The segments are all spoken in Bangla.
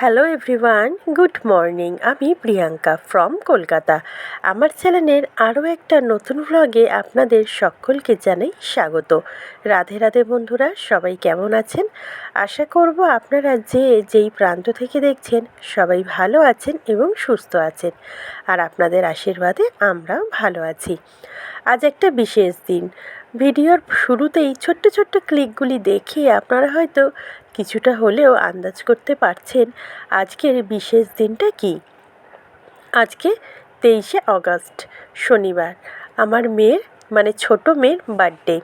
হ্যালো এভরিওয়ান গুড মর্নিং আমি প্রিয়াঙ্কা ফ্রম কলকাতা। আমার চ্যানেলের আরও একটা নতুন ভ্লগে আপনাদের সকলকে জানাই স্বাগত। রাধে রাধে বন্ধুরা, সবাই কেমন আছেন? আশা করব আপনারা যে যেই প্রান্ত থেকে দেখছেন, সবাই ভালো আছেন এবং সুস্থ আছেন। আর আপনাদের আশীর্বাদে আমরাও ভালো আছি। আজ একটা বিশেষ দিন। ভিডিওর শুরুতেই ছোট্ট ছোট্ট ক্লিকগুলি দেখে আপনারা হয়তো কিছুটা হলেও আন্দাজ করতে পারছেন আজকের বিশেষ দিনটা কি। আজকে তেইশে অগস্ট, শনিবার। আমার মেয়ের মানে ছোট মেয়ের বার্থডে।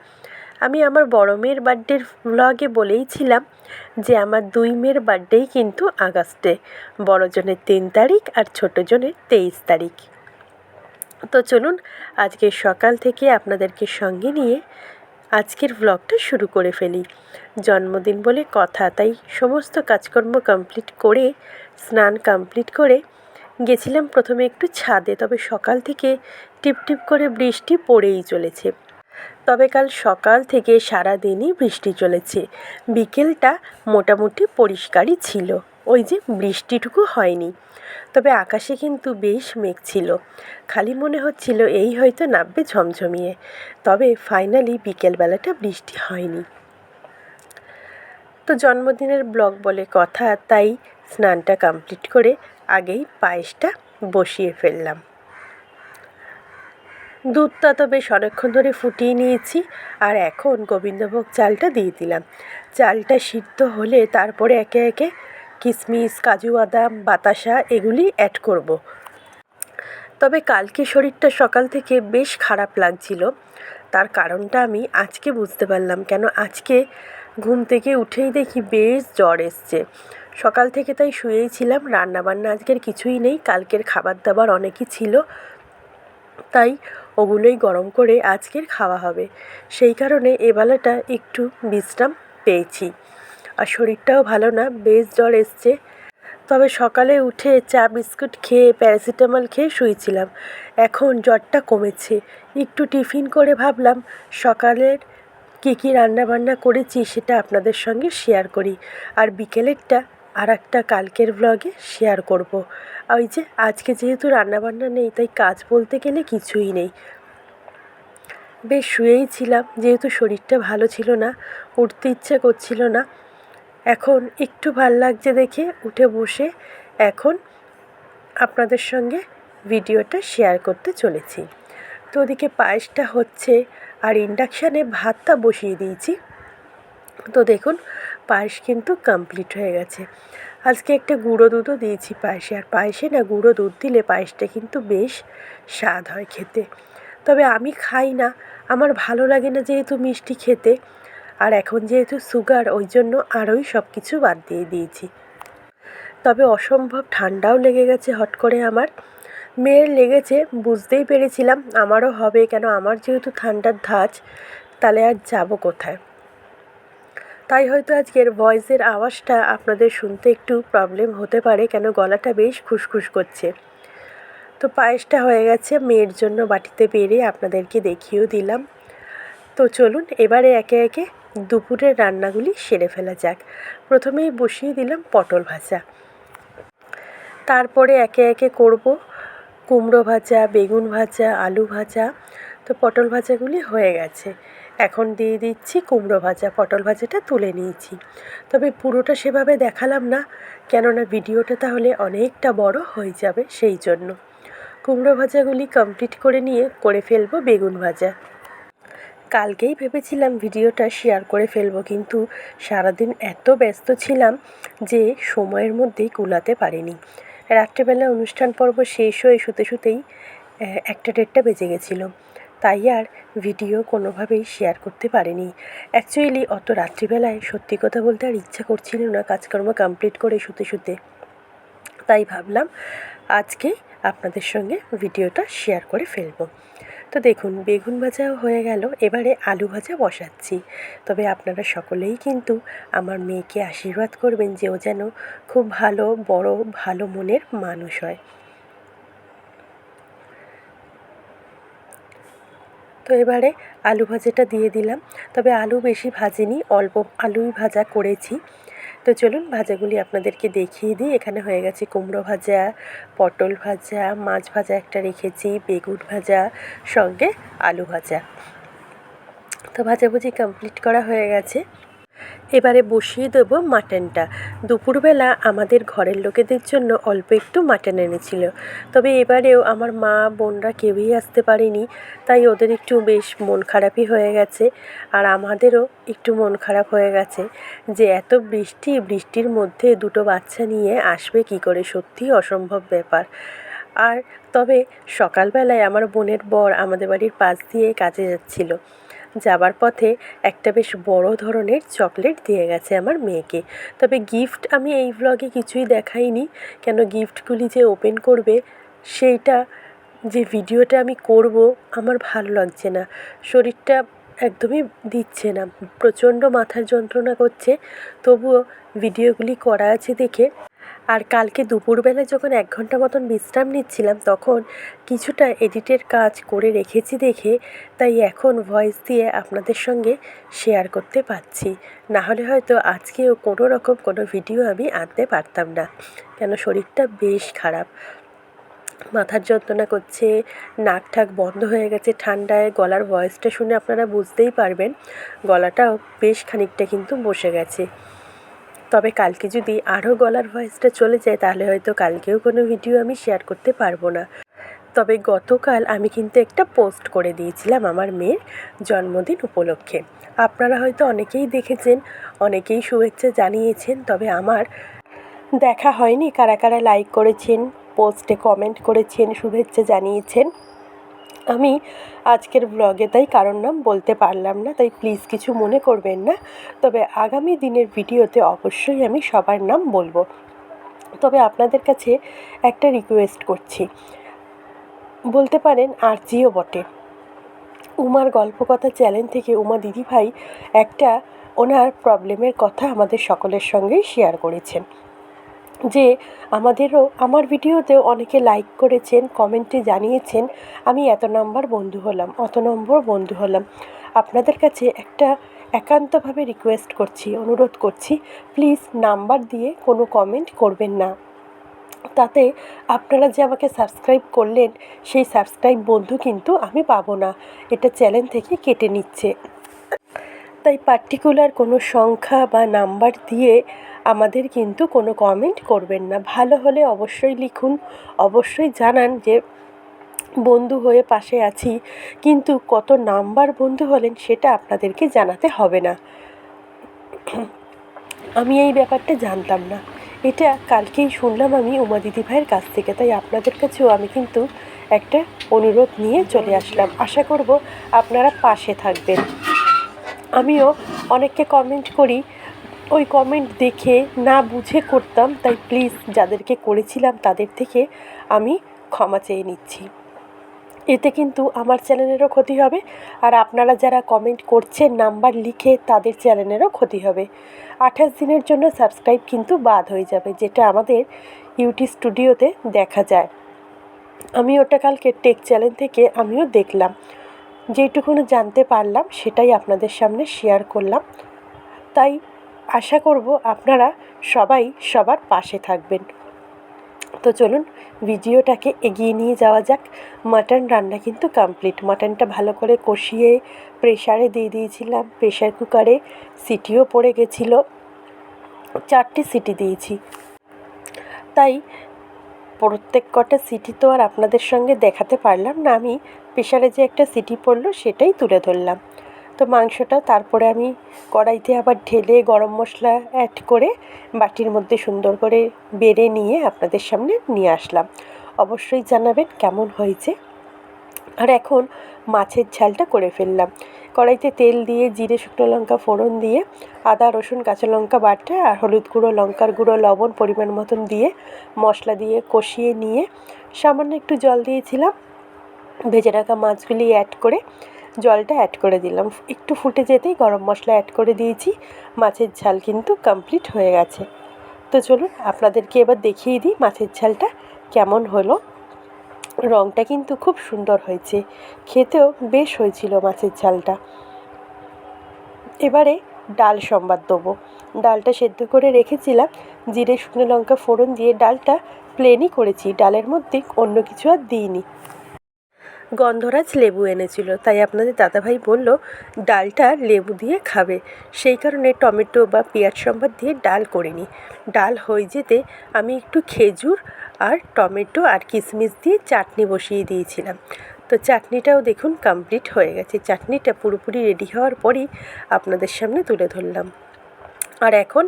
আমি আমার বড় মেয়ের বার্থডের ব্লগে বলেইছিলাম যে আমার দুই মেয়ের বার্থডেই কিন্তু আগস্টে। বড়জনের তিন তারিখ আর ছোটোজনের তেইশ তারিখ। তো চলুন আজকে সকাল থেকে আপনাদেরকে সঙ্গে নিয়ে আজকের ব্লগটা শুরু করে ফেলি। জন্মদিন বলে কথা, তাই সমস্ত কাজকর্ম কমপ্লিট করে, স্নান কমপ্লিট করে গেছিলাম প্রথমে একটু ছাদে, তবে সকাল থেকে টিপ টিপ করে বৃষ্টি পড়েই চলেছে। তবে কাল সকাল থেকে সারা দিনই বৃষ্টি চলেছে। বিকেলটা মোটামুটি পরিষ্কারই ছিল। ওই যে বৃষ্টিটুকু হয়নি। তবে আকাশে কিন্তু বেশ মেঘ ছিল। খালি মনে হচ্ছিল এই হয়তো নামবে ঝমঝমিয়ে। তবে ফাইনালি বিকেলবেলাটা বৃষ্টি হয়নি। তো জন্মদিনের ব্লগ বলে কথা, তাই স্নানটা কমপ্লিট করে আগেই পায়েসটা বসিয়ে ফেললাম। দুধটা তো বেশ অনেকক্ষণ ধরে ফুটিয়ে নিয়েছি, আর এখন গোবিন্দভোগ চালটা দিয়ে দিলাম। চালটা সিদ্ধ হলে তারপরে একে একে কিশমিশ কাজু বাদাম, বাতাসা এগুলি অ্যাড করব। তবে কালকে শরীরটা সকাল থেকে বেশ খারাপ লাগছিল। তার কারণটা আমি আজকে বুঝতে পারলাম কেন আজকে ঘুম থেকে উঠেই দেখি বেশ জ্বর এসছে। সকাল থেকে তাই শুয়েই ছিলাম, রান্নাবান্না আজকের কিছুই নেই, কালকের খাবার দাবার অনেকই ছিল। তাই ওগুলোই গরম করে আজকের খাওয়া হবে। সেই কারণে এবেলাটা একটু বিশ্রাম পেয়েছি। আর শরীরটাও ভালো না, বেশ জ্বর এসছে। তবে সকালে উঠে চা, বিস্কুট খেয়ে, প্যারাসিটামল খেয়ে শুয়েছিলাম। এখন জ্বরটা কমেছে। একটু টিফিন করে ভাবলাম, সকালের কী কী রান্নাবান্না করেছি সেটা আপনাদের সঙ্গে শেয়ার করি। আর বিকেলেরটা আর একটা কালকের ব্লগে শেয়ার করব। ওই যে, আজকে যেহেতু রান্নাবান্না নেই, তাই কাজ বলতে গেলে কিছুই নেই। বেশ শুয়েই ছিলাম, যেহেতু শরীরটা ভালো ছিল না, উঠতে ইচ্ছে করছিল না। এখন একটু ভালো লাগছে দেখে উঠে বসে এখন আপনাদের সঙ্গে ভিডিওটা শেয়ার করতে চলেছি। তো ওদিকে পায়েসটা হচ্ছে আর ইন্ডাকশানে ভাতটা বসিয়ে দিয়েছি। তো দেখুন, পায়েস কিন্তু কমপ্লিট হয়ে গেছে। আজকে একটা গুঁড়ো দুধও দিয়েছি পায়েসে। আর পায়েসে না গুঁড়ো দুধ দিলে পায়েসটা কিন্তু বেশ স্বাদ হয় খেতে। তবে আমি খাই না। আমার ভালো লাগে না যেহেতু মিষ্টি খেতে। আর এখন যেহেতু সুগার, ওই জন্য আরোই সব কিছু বাদ দিয়ে দিয়েছি। তবে অসম্ভব ঠান্ডাও লেগে গেছে হট করে আমার। মেয়ের লেগেছে, বুঝতেই পেরেছিলাম, আমারও হবে কেন? আমার যেহেতু ঠান্ডার ধাঁচ, তাহলে আর যাব কোথায়? তাই হয়তো আজকের ভয়েসের আওয়াজটা আপনাদের শুনতে একটু প্রবলেম হতে পারে, কেন গলাটা বেশ খুসখুস করছে। তো পায়েসটা হয়ে গেছে, মেয়ের জন্য বাটিতে পেরে আপনাদেরকে দেখিয়েও দিলাম। তো চলুন, এবারে একে একে দুপুরের রান্নাগুলি সেরে ফেলা যাক। প্রথমেই বসিয়ে দিলাম পটল ভাজা। তারপরে একে একে করব কুমড়ো ভাজা, বেগুন ভাজা, আলু ভাজা। তো পটল ভাজাগুলি হয়ে গেছে। এখন দিয়ে দিচ্ছি কুমড়ো ভাজা। পটল ভাজাটা তুলে নিয়েছি। তবে পুরোটা সেভাবে দেখালাম না, কেননা ভিডিওটা তাহলে অনেকটা বড় হয়ে যাবে সেই জন্য। কুমড়ো ভাজাগুলি কমপ্লিট করে নিয়ে করে ফেলব বেগুন ভাজা। কালকেই ভেবেছিলাম ভিডিওটা শেয়ার করে ফেলব, কিন্তু সারাদিন এত ব্যস্ত ছিলাম যে সময়ের মধ্যেই কুলাতে পারিনি। রাত্রেবেলা অনুষ্ঠান পর্ব শেষ হয়ে শুতে শুতেই একটা ডেটটা বেজে গেছিল। তাই আর ভিডিও কোনোভাবেই শেয়ার করতে পারিনি। অ্যাকচুয়ালি অত রাত্রিবেলায় সত্যি কথা বলতে আর ইচ্ছা করছিল না কাজকর্ম কমপ্লিট করে শুতে শুতে। তাই ভাবলাম, আজকে আপনাদের সঙ্গে ভিডিওটা শেয়ার করে ফেলব। তো দেখুন, বেগুন ভাজাও হয়ে গেল, এবারে আলু ভাজা বসাচ্ছি। তবে আপনারা সকলেই কিন্তু আমার মেয়েকে আশীর্বাদ করবেন যে ও যেন খুব ভালো, বড়, ভালো মনের মানুষ হয়। তো এবারে আলু ভাজাটা দিয়ে দিলাম। তবে আলু বেশি ভাজিনি, অল্প আলুই ভাজা করেছি। তো চলুন ভাজাগুলি আপনাদেরকে দেখিয়ে দিই। এখানে হয়ে গেছে কুমড়ো ভাজা, পটল ভাজা, মাছ ভাজা একটা রেখেছি, বেগুন ভাজা, সঙ্গে আলু ভাজা। তো ভাজাভুজি কমপ্লিট করা হয়ে গেছে। এবারে বসিয়ে দেবো মাটনটা। দুপুরবেলা আমাদের ঘরের লোকেদের জন্য অল্প একটু মাটন এনেছিল। তবে এবারেও আমার মা, বোনরা কেউই আসতে পারেনি, তাই ওদের একটু বেশ মন খারাপই হয়ে গেছে আর আমাদেরও একটু মন খারাপ হয়ে গেছে যে এত বৃষ্টি, বৃষ্টির মধ্যে দুটো বাচ্চা নিয়ে আসবে কি করে? সত্যিই অসম্ভব ব্যাপার। আর তবে সকালবেলায় আমার বোনের বর আমাদের বাড়ির পাশ দিয়ে কাজে যাচ্ছিল। যাবার পথে একটা বেশ বড় ধরনের চকলেট দিয়ে গেছে আমার মেয়েকে। তবে গিফট আমি এই ভ্লগে কিছুই দেখাইনি। কেন গিফটগুলি যে ওপেন করবে, সেইটা যে ভিডিওটা আমি করব, আমার ভালো লাগছে না। শরীরটা একদমই দিচ্ছে না। প্রচণ্ড মাথার যন্ত্রণা করছে। তবুও ভিডিওগুলি করা আছে দেখে আর কালকে দুপুরবেলা যখন এক ঘণ্টা মতন বিশ্রাম নিচ্ছিলাম, তখন কিছুটা এডিটের কাজ করে রেখেছি দেখে, তাই এখন ভয়েস দিয়ে আপনাদের সঙ্গে শেয়ার করতে পারছি। না হলে হয়তো আজকেও কোনো রকম কোনো ভিডিও আমি আনতে পারতাম না। কেন, শরীরটা বেশ খারাপ। মাথার যন্ত্রণা করছে, নাক ঠাক বন্ধ হয়ে গেছে, ঠান্ডায় গলার ভয়েসটা শুনে আপনারা বুঝতেই পারবেন। গলাটাও বেশ খানিকটা কিন্তু বসে গেছে। তবে কালকে যদি আরও গলার ভয়েসটা চলে যায়, তাহলে হয়তো কালকেও কোনো ভিডিও আমি শেয়ার করতে পারব না। তবে গতকাল আমি কিন্তু একটা পোস্ট করে দিয়েছিলাম আমার মেয়ের জন্মদিন উপলক্ষে। আপনারা হয়তো অনেকেই দেখেছেন, অনেকেই শুভেচ্ছা জানিয়েছেন, তবে আমার দেখা হয়নি। কারা কারা লাইক করেছেন, পোস্টে কমেন্ট করেছেন, শুভেচ্ছা জানিয়েছেন আমি আজকের ব্লগে তাই কারোর নাম বলতে পারলাম না, তাই প্লিজ কিছু মনে করবেন না। তবে আগামী দিনের ভিডিওতে অবশ্যই আমি সবার নাম বলব। তবে আপনাদের কাছে একটা রিকোয়েস্ট করছি। বলতে পারেন আর জিও বটে। উমার গল্পকথা চ্যানেল থেকে উমা দিদিভাই একটা ওনার প্রবলেমের কথা আমাদের সকলের সঙ্গেই শেয়ার করেছেন। যে আমাদেরও, আমার ভিডিওতেও অনেকে লাইক করেছেন, কমেন্টে জানিয়েছেন, আমি এত নম্বর বন্ধু হলাম, অত নম্বর বন্ধু হলাম। আপনাদের কাছে একটা একান্তভাবে রিকোয়েস্ট করছি, অনুরোধ করছি প্লিজ নাম্বার দিয়ে কোনো কমেন্ট করবেন না। তাতে আপনারা যে আমাকে সাবস্ক্রাইব করলেন, সেই সাবস্ক্রাইব বন্ধু কিন্তু আমি পাবো না। এটা চ্যানেল থেকে কেটে নিচ্ছে। তাই পার্টিকুলার কোনো সংখ্যা বা নাম্বার দিয়ে আমাদের কিন্তু কোনো কমেন্ট করবেন না। ভালো হলে অবশ্যই লিখুন, অবশ্যই জানান যে বন্ধু হয়ে পাশে আছি, কিন্তু কত নাম্বার বন্ধু হলেন সেটা আপনাদেরকে জানাতে হবে না। আমি এই ব্যাপারটা জানতাম না। এটা কালকেই শুনলাম আমি উমা দিদি ভাইয়ের কাছ থেকে, তাই আপনাদের কাছেও আমি কিন্তু একটা অনুরোধ নিয়ে চলে আসলাম। আশা করব আপনারা পাশে থাকবেন। আমিও অনেককে কমেন্ট করি ওই কমেন্ট দেখে না বুঝে করতাম, তাই প্লিজ যাদেরকে করেছিলাম তাদের থেকে আমি ক্ষমা চেয়ে নিচ্ছি। এতে কিন্তু আমার চ্যানেলেরও ক্ষতি হবে, আর আপনারা যারা কমেন্ট করছেন নাম্বার লিখে তাদের চ্যানেলেরও ক্ষতি হবে। আঠাশ দিনের জন্য সাবস্ক্রাইব কিন্তু বাদ হয়ে যাবে, যেটা আমাদের ইউটি স্টুডিওতে দেখা যায়। আমি ওটা কালকে টেক চ্যানেল থেকে আমিও দেখলাম। যেটুকুনো জানতে পারলাম, সেটাই আপনাদের সামনে শেয়ার করলাম। তাই আশা করব আপনারা সবাই সবার পাশে থাকবেন। তো চলুন, ভিডিওটাকে এগিয়ে নিয়ে যাওয়া যাক। মাটন রান্না কিন্তু কমপ্লিট মাটনটা ভালো করে কষিয়ে প্রেশারে দিয়ে দিয়েছিলাম। প্রেশার কুকারে সিটিও পড়ে গেছিল। চারটি সিটি দিয়েছি। তাই প্রত্যেক কটা সিটি তো আর আপনাদের সঙ্গে দেখাতে পারলাম না। আমি প্রেশারে যে একটা সিটি পড়ল সেটাই তুলে ধরলাম। তো মাংসটা তারপরে আমি কড়াইতে আবার ঢেলে গরম মশলা অ্যাড করে বাটির মধ্যে সুন্দর করে বেড়ে নিয়ে আপনাদের সামনে নিয়ে আসলাম। অবশ্যই জানাবেন কেমন হয়েছে। আর এখন মাছের ঝালটা করে ফেললাম। কড়াইতে তেল দিয়ে জিরে, শুকনো লঙ্কা, ফোড়ন দিয়ে আদা, রসুন, কাঁচা লঙ্কা বাটা আর হলুদ গুঁড়ো, লঙ্কার গুঁড়ো, লবণ পরিমাণ মতন দিয়ে মশলা দিয়ে কষিয়ে নিয়ে সামান্য একটু জল দিয়েছিলাম। ভেজে রাখা মাছগুলি অ্যাড করে জলটা অ্যাড করে দিলাম। একটু ফুটে যেতেই গরম মশলা অ্যাড করে দিয়েছি। মাছের ঝাল কিন্তু কমপ্লিট হয়ে গেছে। তো চলুন আপনাদেরকে এবার দেখিয়ে দিই মাছের ঝালটা কেমন হলো। রঙটা কিন্তু খুব সুন্দর হয়েছে। খেতেও বেশ হয়েছিল মাছের ঝালটা। এবারে ডাল সম্বাদ দেবো। ডালটা সেদ্ধ করে রেখেছিলাম। জিরে, শুকনো লঙ্কা ফোড়ন দিয়ে ডালটা প্লেনই করেছি। ডালের মধ্যে অন্য কিছু আর দিইনি। গন্ধরাজ লেবু এনেছিল। তাই আপনাদের দাদাভাই বলল, ডালটা লেবু দিয়ে খাবে। সেই কারণে টমেটো বা পেঁয়াজ সম্বাদ দিয়ে ডাল করিনি ডাল হয়ে যেতে আমি একটু খেজুর আর টমেটো আর কিশমিশ দিয়ে চাটনি বসিয়ে দিয়েছিলাম। তো চাটনিটাও দেখুন কমপ্লিট হয়ে গেছে। চাটনিটা পুরোপুরি রেডি হওয়ার পরই আপনাদের সামনে তুলে ধরলাম। আর এখন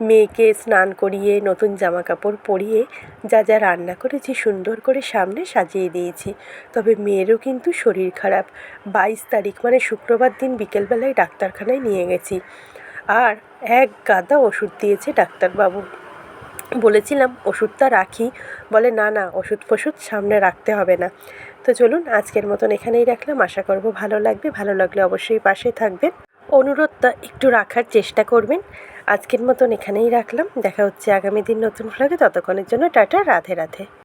মেয়েকে স্নান করিয়ে, নতুন জামা কাপড় পরিয়ে যা যা রান্না করেছি সুন্দর করে সামনে সাজিয়ে দিয়েছি। তবে মেয়েরও কিন্তু শরীর খারাপ। বাইশ তারিখ মানে শুক্রবার দিন বিকেলবেলায় ডাক্তারখানায় নিয়ে গেছি। আর এক গাদা ওষুধ দিয়েছে ডাক্তারবাবু। বলেছিলাম ওষুধটা রাখি। বলে, না না, ওষুধ ফষুধ সামনে রাখতে হবে না। তো চলুন, আজকের মতন এখানেই রাখলাম। আশা করব ভালো লাগবে। ভালো লাগলে অবশ্যই পাশে থাকবেন। অনুরোধটা একটু রাখার চেষ্টা করবেন। আজকের মতন এখানেই রাখলাম। দেখা হচ্ছে আগামী দিন নতুন ফ্লগে ততক্ষণের জন্য টাটা, রাধে রাধে।